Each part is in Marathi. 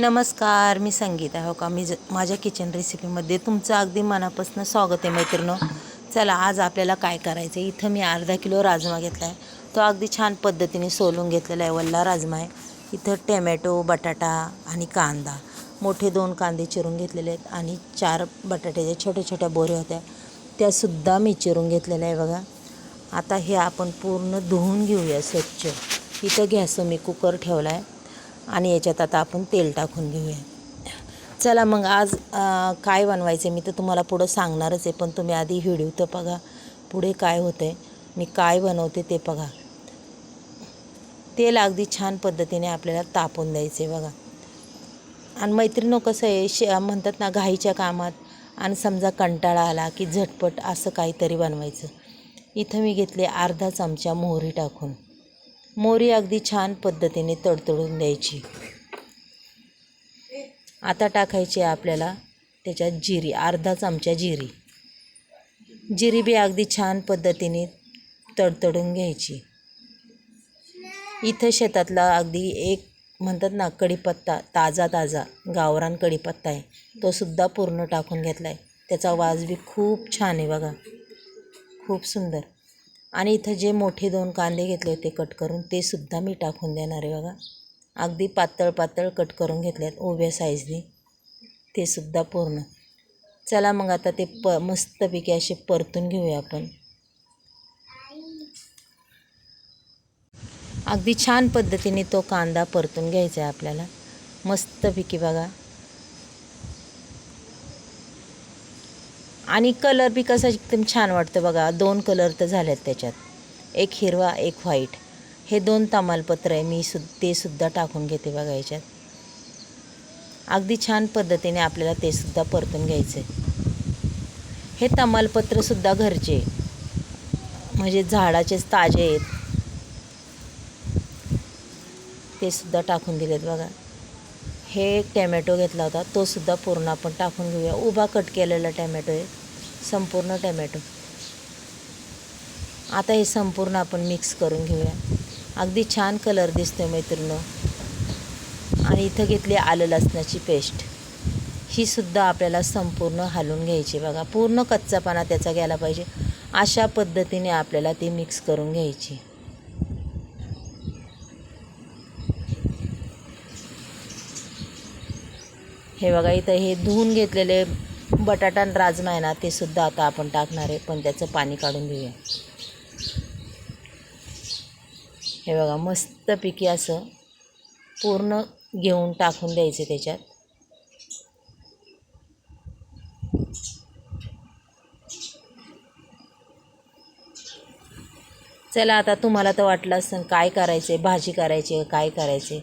नमस्कार मी संगीता हो का? मी ज माझ्या किचन रेसिपीमध्ये तुमचं अगदी मनापासून स्वागत आहे मैत्रिणी. चला आज आपल्याला काय करायचं आहे इथं मी अर्धा किलो राजमा घेतला आहे. तो अगदी छान पद्धतीने सोलून घेतलेला आहे वल्ला राजमा आहे. इथं टॅमॅटो बटाटा आणि कांदा. मोठे दोन कांदे चिरून घेतलेले आहेत आणि चार बटाट्याच्या छोट्या छोट्या बोऱ्या होत्या. त्यासुद्धा मी चिरून घेतलेल्या आहे बघा. आता हे आपण पूर्ण धुवून घेऊया स्वच्छ. इथं गॅस मी कुकर ठेवला आहे. आणि याच्यात आता आपण तेल टाकून घेऊया. चला मग आज काय बनवायचं मी तर तुम्हाला पुढं सांगणारच आहे पण तुम्ही आधी व्हिडिओ तर बघा पुढे काय होतं आहे मी काय बनवते ते बघा. तेल अगदी छान पद्धतीने आपल्याला तापून द्यायचं आहे बघा. आणि मैत्रिणी कसं आहे शे म्हणतात ना घाईच्या कामात आणि समजा कंटाळा आला की झटपट असं काहीतरी बनवायचं. इथं मी घेतले अर्धा चमचा मोहरी टाकून. मोहरी अगदी छान पद्धतीने तडतडून द्यायची. आता टाकायची आहे आपल्याला त्याच्यात जिरी अर्धा चमचा जिरी. जिरी बी अगदी छान पद्धतीने तडतडून घ्यायची. इथं शेतातला अगदी एक म्हणतात ना कढीपत्ता ताजा ताजा गावरान कढीपत्ता आहे. तो सुद्धा पूर्ण टाकून घेतला आहे त्याचा वास बी खूप छान आहे बघा. खूप सुंदर. आणि इथं जे मोठे दोन कांदे घेतले होते कट करून ते सुद्धा मी टाकून देणार आहे बघा. अगदी पातळ पातळ कट करून घेतले आहेत उभ्या साईजने ते सुद्धा पूर्ण. चला मग आता ते प मस्तपैकी असे परतून घेऊया आपण. अगदी छान पद्धतीने तो कांदा परतून घ्यायचा आहे आपल्याला. मस्तपैकी बघा. आणि कलर बी कसा एकदम छान वाटतं बघा. दोन कलर तर झालेत त्याच्यात. एक हिरवा एक व्हाईट हे दोन तमालपत्र आहे. मी सु ते सुद्धा टाकून घेते बघा याच्यात. अगदी छान पद्धतीने आपल्याला ते सुद्धा परतून घ्यायचं आहे हे तमालपत्रसुद्धा घरचे. म्हणजे झाडाचेच ताजे आहेत. ते सुद्धा टाकून दिलेत बघा. हे एक टॅमॅटो घेतला होता. तो सुद्धा पूर्ण आपण टाकून घेऊया. उभा कट केलेला टॅमॅटो आहे. संपूर्ण टॅमॅटो. आता हे संपूर्ण आपण मिक्स करून घेऊया. अगदी छान कलर दिसतोय मैत्रिणो आणि इथं घेतली आलं लसणाची पेस्ट ही सुद्धा आपल्याला संपूर्ण हलवून घ्यायची बघा पूर्ण कच्चापणा त्याचा घ्यायला पाहिजे. अशा पद्धतीने आपल्याला ती मिक्स करून घ्यायची. हे बघा इथं हे धुवून घेतलेले बटाटा आणि राजमा आहे ना ते सुद्धा आता आपण टाकणार आहे. पण त्याचं पाणी काढून घेऊया. हे बघा मस्तपैकी असं पूर्ण घेऊन टाकून द्यायचे त्याच्यात. चला आता तुम्हाला तर वाटलं असं काय करायचं? आहे भाजी करायची आहे काय करायचे?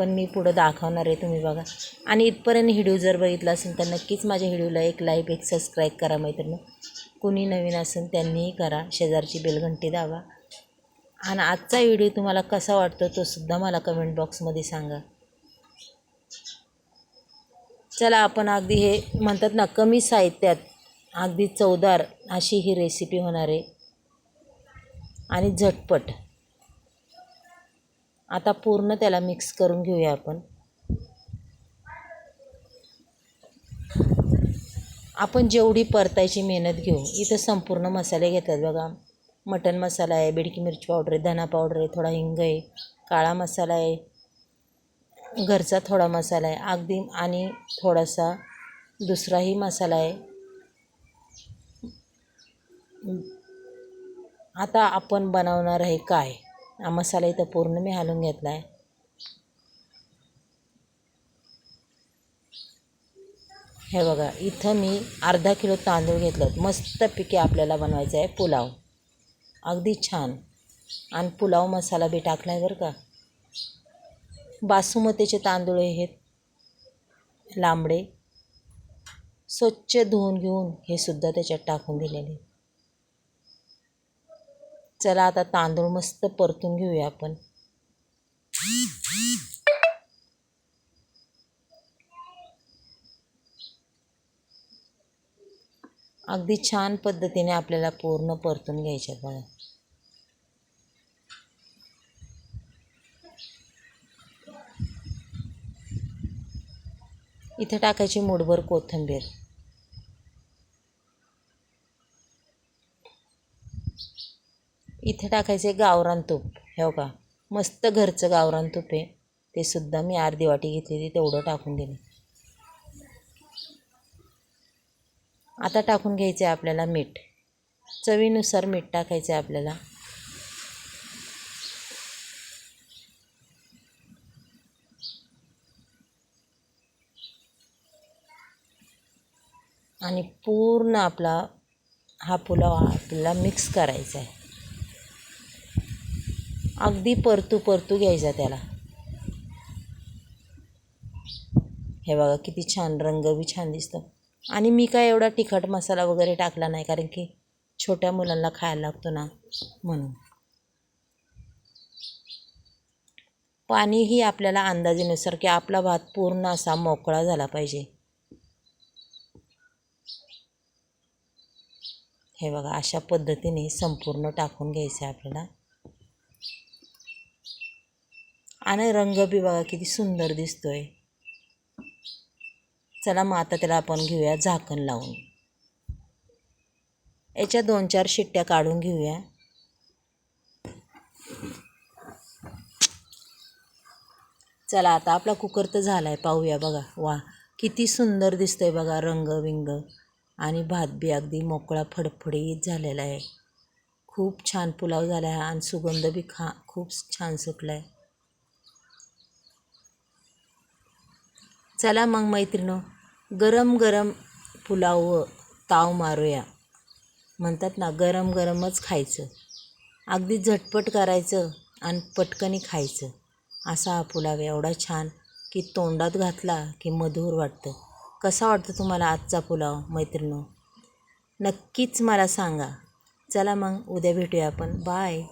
पण मी पुढं दाखवणार आहे तुम्ही बघा. आणि इथपर्यंत व्हिडिओ जर बघितला असेल तर नक्कीच माझ्या व्हिडिओला एक लाईक एक सबस्क्राईब करा मैत्रिणी. कुणी नवीन असेल त्यांनीही करा. शेजारची बेलघंटी दाबा. आणि आजचा व्हिडिओ तुम्हाला कसा वाटतो तो सुद्धा मला कमेंट बॉक्समध्ये सांगा. चला आपण अगदी हे म्हणतात ना कमी साहित्यात अगदी चवदार अशी ही रेसिपी होणार आहे. आणि झटपट. आता पूर्ण त्याला मिक्स करून घेऊया आपण. आपण जेवढी परतायची मेहनत घेऊ इथं संपूर्ण मसाले घेतात बघा. मटन मसाला आहे बिडकी मिरची पावडर आहे धना पावडर आहे थोडा हिंग आहे काळा मसाला आहे घरचा थोडा मसाला आहे अगदी आणि थोडासा दुसराही मसाला आहे. आता आपण बनवणार आहे काय? हा मसाला इथं पूर्ण मी हलवून घेतला आहे हे बघा इथं मी अर्धा किलो तांदूळ घेतलं मस्तपैकी आपल्याला बनवायचं आहे पुलाव. अगदी छान. आणि पुलाव मसाला बी टाकला आहे बरं का. बासुमतीचे तांदूळ आहेत लांबडे. स्वच्छ धुवून घेऊन हे सुद्धा त्याच्यात टाकून दिलेले. चला आता तांदूळ मस्त परतून घेऊया आपण. अगदी छान पद्धतीने आपल्याला पूर्ण परतून घ्यायचे बघा. इथे टाकायची मुठभर कोथिंबीर. इथे टाकायचे गावरान तूप. हे का मस्त घरचं गावरान तूप आहे. ते सुद्धा मी अर्धी वाटी घेतलेली तेवढं टाकून दिलं. आता टाकून घ्यायचं आहे आपल्याला मीठ. चवीनुसार मीठ टाकायचं आहे आपल्याला. आणि पूर्ण आपला हा पुलाव आपल्याला मिक्स करायचा आहे. अगदी परतू परतू घ्यायचा त्याला. हे बघा किती छान रंग बी छान दिसतो. आणि मी काय एवढा तिखट मसाला वगैरे टाकला नाही कारण की छोट्या मुलांना खायला लागतो ना म्हणून. पाणीही आपल्याला अंदाजेनुसार की आपला भात पूर्ण असा मोकळा झाला पाहिजे. हे बघा अशा पद्धतीने संपूर्ण टाकून घ्यायचं आहे आपल्याला. आणि रंग बी बघा किती सुंदर दिसतोय. चला मग आता त्याला आपण घेऊया झाकण लावून. याच्या दोन चार शिट्ट्या काढून घेऊया. चला आता आपला कुकर तर झाला आहे पाहूया बघा. वा किती सुंदर दिसतंय बघा रंग विंग आणि भात बी अगदी मोकळा फडफडीत झालेला आहे. खूप छान पुलाव झाला आहे आणि सुगंध बी खा खूप छान सुटला आहे चला मग मैत्रिणो गरम गरम पुलाव ताव मारूया. म्हणतात ना गरम गरमच खायचं. अगदी झटपट करायचं आणि पटकनी खायचं. असा हा पुलाव एवढा छान की तोंडात घातला की मधुर वाटतं. कसा वाटतं तुम्हाला आजचा पुलाव मैत्रिणो? नक्कीच मला सांगा. चला मग उद्या भेटूया आपण. बाय.